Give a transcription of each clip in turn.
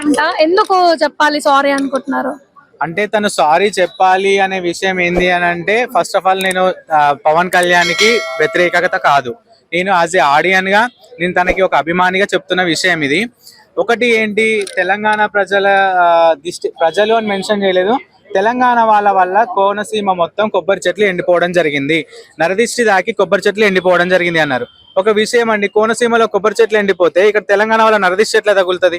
అంట. ఎందుకు చెప్పాలి సారీ అనుకుంటున్నారు? అంటే తను సారీ చెప్పాలి అనే విషయం ఏంది అని అంటే ఫస్ట్ ఆఫ్ ఆల్ నేను పవన్ పవన్ కళ్యాణ్కి వ్యతిరేకత కాదు. నేను యాజ్ ఏ ఆడియన్గా నేను తనకి ఒక అభిమానిగా చెప్తున్న విషయం ఇది. ఒకటి ఏంటి తెలంగాణ ప్రజల దిష్టి ప్రజలు అని మెన్షన్ చేయలేదు. తెలంగాణ వాళ్ళ వల్ల కోనసీమ మొత్తం కొబ్బరి చెట్లు ఎండిపోవడం జరిగింది. నరదిష్టి దాకి కొబ్బరి చెట్లు ఎండిపోవడం జరిగింది అన్నారు. ఒక విషయం అండి కోనసీమలో కొబ్బరి చెట్లు ఎండిపోతే ఇక్కడ తెలంగాణ వాళ్ళ నరదిష్టి ఎట్లా తగులుతుంది?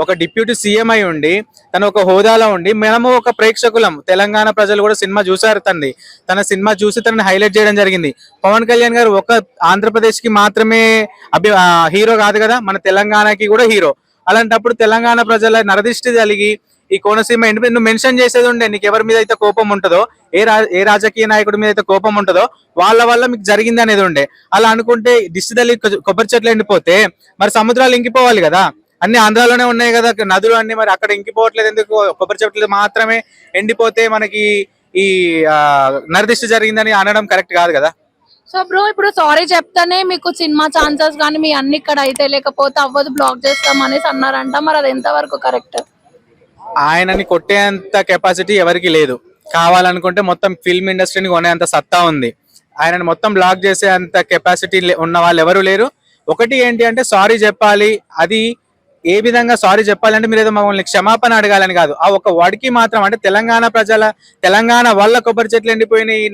ఒక డిప్యూటీ సీఎం అయి ఉండి తను ఒక హోదాలో ఉండి మనము ఒక ప్రేక్షకులం. తెలంగాణ ప్రజలు కూడా సినిమా చూసారు తండ్రి. తన సినిమా చూసి తనని హైలైట్ చేయడం జరిగింది. పవన్ కళ్యాణ్ గారు ఒక ఆంధ్రప్రదేశ్కి మాత్రమే అభి హీరో కాదు కదా మన తెలంగాణకి కూడా హీరో. అలాంటప్పుడు తెలంగాణ ప్రజల నరదిష్టి కలిగి ఈ కోనసీమ ఎండి నువ్వు మెన్షన్ చేసేది ఉండే నీకు ఎవరి మీద అయితే కోపం ఉంటుందో ఏ రా ఏ రాజకీయ నాయకుడి మీద అయితే కోపం ఉంటుందో వాళ్ళ వల్ల మీకు జరిగింది అనేది ఉండే. అలా అనుకుంటే దిష్టి తల్లి కొ- కొబ్బరి చెట్లు ఎండిపోతే మరి సముద్రాలు ఇంకిపోవాలి కదా. అన్ని ఆంధ్రాలోనే ఉన్నాయి కదా నదులు అన్ని మరి అక్కడ ఇంకిపోవట్లేదు ఎందుకు? కొబ్బరి చెట్లు మాత్రమే ఎండిపోతే మనకి ఈ నరదిష్టి జరిగిందని అనడం కరెక్ట్ కాదు కదా? సో బ్రో ఇప్పుడు సారీ చెప్తానే మీకు సినిమా ఛాన్సెస్ కానీ మీ అన్ని ఇక్కడ అయితే లేకపోతే అవ్వదు బ్లాక్ చేస్తాం అనేసి అన్నారంట. మరి అది ఎంతవరకు కరెక్ట్? ఆయనని కొట్టేంత కెపాసిటీ ఎవరికి లేదు. కావాలనుకుంటే మొత్తం ఫిల్మ్ ఇండస్ట్రీని కొనేంత సత్తా ఉంది. ఆయనని మొత్తం బ్లాక్ చేసే అంత కెపాసిటీ ఉన్న వాళ్ళు ఎవరు లేరు. ఒకటి ఏంటి అంటే సారీ చెప్పాలి. అది ఏ విధంగా సారీ చెప్పాలంటే మీరు ఏదో మమ్మల్ని క్షమాపణ అడగాలని కాదు. ఆ ఒక వాడికి మాత్రం అంటే తెలంగాణ ప్రజల తెలంగాణ వల్ల కొబ్బరి చెట్లు ఎండిపోయినాయి ఈ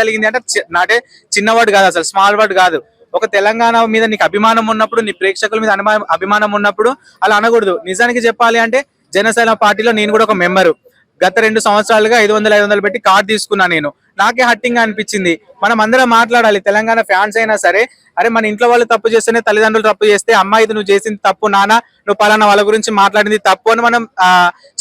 జరిగింది అంటే నాటే చిన్నవాడు కాదు అసలు స్మాల్ వర్డ్ కాదు. ఒక తెలంగాణ మీద నీకు అభిమానం ఉన్నప్పుడు నీ ప్రేక్షకుల మీద అభిమానం ఉన్నప్పుడు అలా అనకూడదు. నిజానికి చెప్పాలి అంటే జనసేన పార్టీలో నేను కూడా ఒక మెంబరు. గత రెండు సంవత్సరాలుగా ఐదు వందలు ఐదు వందలు పెట్టి కార్డు తీసుకున్నా నేను. నాకే హట్టింగ్ అనిపించింది. మనం అందరం మాట్లాడాలి. తెలంగాణ ఫ్యాన్స్ అయినా సరే అరే మన ఇంట్లో వాళ్ళు తప్పు చేస్తేనే తల్లిదండ్రులు తప్పు చేస్తే అమ్మాయి ఇది నువ్వు చేసింది తప్పు నాన్న నువ్వు పలానా వాళ్ళ గురించి మాట్లాడింది తప్పు అని మనం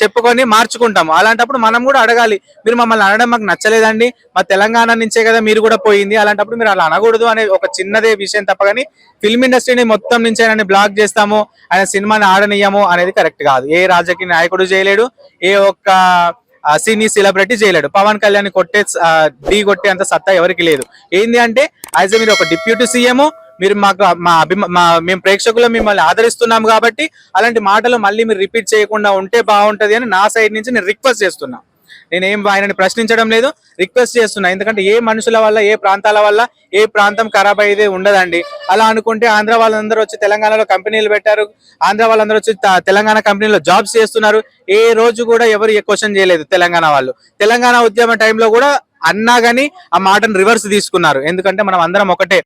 చెప్పుకొని మార్చుకుంటాము అలాంటప్పుడు మనం కూడా అడగాలి మీరు మమ్మల్ని అనడం మాకు నచ్చలేదండి. మా తెలంగాణ నుంచే కదా మీరు కూడా పోయింది. అలాంటప్పుడు మీరు అలా అనకూడదు అనే ఒక చిన్నదే విషయం తప్ప కానీ ఫిల్మ్ ఇండస్ట్రీని మొత్తం నుంచి ఆయన బ్లాక్ చేస్తాము ఆయన సినిమాని ఆడనీయము అనేది కరెక్ట్ కాదు. ఏ రాజకీయ నాయకుడు చేయలేడు. ఏ ఒక్క సినీ సెలబ్రిటీ చేయలేడు. పవన్ కళ్యాణ్ కొట్టే ఆ, ఢీ కొట్టే అంత సత్తా ఎవరికి లేదు. ఏంది అంటే యాజ్ మీరు ఒక డిప్యూటీ సీఎం మీరు మాకు మా అభిమా మేము ప్రేక్షకులు మిమ్మల్ని ఆదరిస్తున్నాం కాబట్టి అలాంటి మాటలు మళ్ళీ మీరు రిపీట్ చేయకుండా ఉంటే బాగుంటది అని నా సైడ్ నుంచి నేను రిక్వెస్ట్ చేస్తున్నా. నేనేం ఆయనని ప్రశ్నించడం లేదు రిక్వెస్ట్ చేస్తున్నా. ఎందుకంటే ఏ మనుషుల వల్ల ఏ ప్రాంతాల వల్ల ఏ ప్రాంతం ఖరాబ్ అయ్యేది ఉండదండి. అలా అనుకుంటే ఆంధ్ర వాళ్ళందరూ వచ్చి తెలంగాణలో కంపెనీలు పెట్టారు. ఆంధ్ర వాళ్ళందరూ వచ్చి తెలంగాణ కంపెనీలో జాబ్స్ చేస్తున్నారు. ఏ రోజు కూడా ఎవరు ఏ క్వశ్చన్ చేయలేదు తెలంగాణ వాళ్ళు. తెలంగాణ ఉద్యమ టైంలో కూడా అన్నా కానీ ఆ మాటను రివర్స్ తీసుకున్నారు. ఎందుకంటే మనం అందరం ఒకటే.